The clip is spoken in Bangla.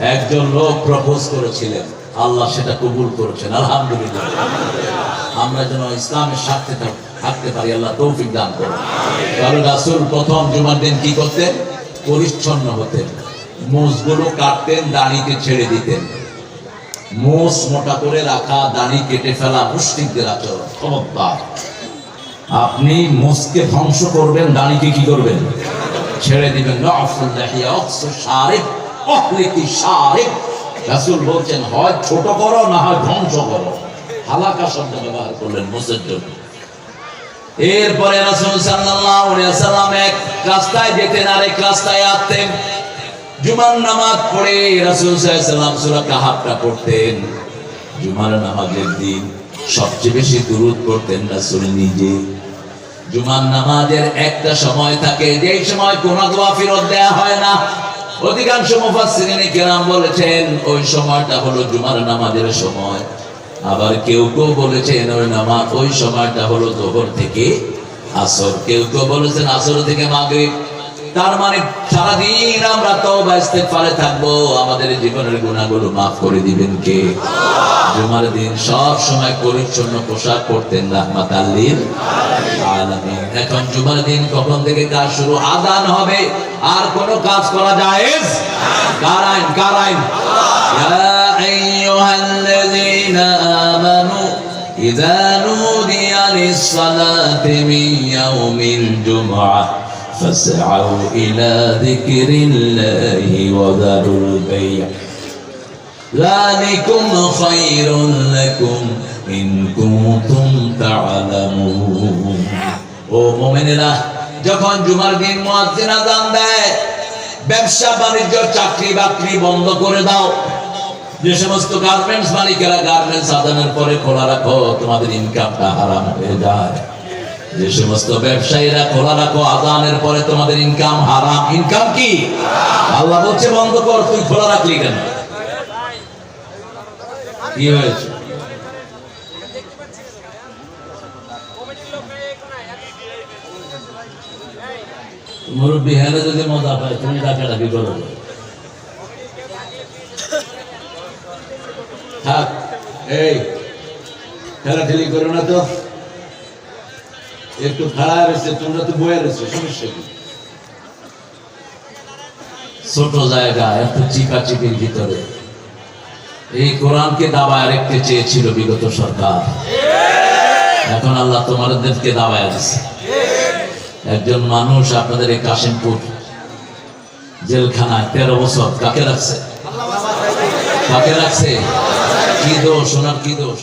একজন লোক প্রপোজ করেছিলেন, আল্লাহ সেটা কবুল করেছেন, আলহামদুলিল্লাহ। আমরা যেন ইসলামের সাথে থাকতে পারি, আল্লাহ তৌফিক দান করুন। কারণ রাসূল প্রথম জুমার দিন কি করতেন? পরিচ্ছন্ন হতেন। মোষগুলো কাটতেন দাড়িকে ছেড়ে দিতেন। মোষ মোটা করে রাখা, দাড়ি কেটে ফেলা মুসলিমদের আচরণ আপনি মোষকে ধ্বংস করবেন, দাড়িকে কি করবেন? ছেড়ে দিবেন। রাসূল বলছেন, হয় ছোট করো, না হয় ধ্বংস করো। হালাকা শব্দ ব্যবহার করলেন জন্য এরপরে রাসূল সাল্লাম এক রাস্তায় যেতেন আর এক রাস্তায় আসতেন। নামাজ পড়ে রাসূল পড়তেন। জুমার নামাজের দিন সবচেয়ে বেশি দুরূদ পড়তেন রাসূল নিজে। জুমার নামাজের একটা সময় থাকে, যেই সময় কোন দোয়া ফেরত দেয়া হয় না। অধিকাংশ মুফাসসিরিনে কেরাম বলেছেন, ওই সময়টা হলো জুমার নামাজের সময়। আবার কেউ কেউ বলেছেন, ওই নামাজ, ওই সময়টা হলো জোহর থেকে আসর। কেউ কেউ বলেছেন, আসর থেকে মাগরিব। তার মানে সারাদিন আমরা তো ব্যস্তে পারে থাকব, আমাদের জীবনের গুণাগুলো মাফ করে দিবেন কে? জুমার দিন সব সময় পরিচ্ছন্ন পোশাক করতেন রাহমাত আল্লিল এখন জুমার দিন কখন থেকে কাজ শুরু? আদান হবে। আর কোনো কাজ করা জায়েজ? কারাইন কারাইন। ইয়া আইয়ুহাল্লাযীনা আমানু ইযা নুদিয়া লিস-সালাতি فاسعوا إلى ذكر الله وذروا البيع ذلكم خير لكم إن كنتم تعلمون ও মোমেনেরা যখন জুমার দিন মুয়াজ্জিন আযান দেয় ব্যবসা বাণিজ্য চাকরি বাকরি বন্ধ করে দাও যে সমস্ত গার্মেন্টস মালিকেরা গার্মেন্টস আদানের পরে খোলা রাখো তোমাদের ইনকামটা হারাম হয়ে যায় যে সমস্ত ব্যবসায়ীরা খোলা রাখো আদানের পরে তোমাদের ইনকাম হারাম। ইনকাম কি? আল্লাহ বলছে, বন্ধ কর, তুই খোলা রাখলি কেন? কি হয়েছে? মুরব্বী হেলে যদি মজা পায়, তুমি ডাকাডাকি করো থাক, এই ঠেলাঠেলি করো না তো। একটু খাড়া রয়েছে, তোমরা তো বয়ে রয়েছে, সমস্যা কি? ছোট জায়গা, এত চিপা চিপির ভিতরে। এই কোরআনকে দাবায় রাখতে চেয়েছিল বিগত সরকার। এখন আল্লাহ তোমাদেরকে দাবায় দিচ্ছে একজন মানুষ আপনাদের এই কাশিমপুর জেলখানায় তেরো বছর কাকে রাখছে? কাকে রাখছে? কি দোষ? ওনার কি দোষ?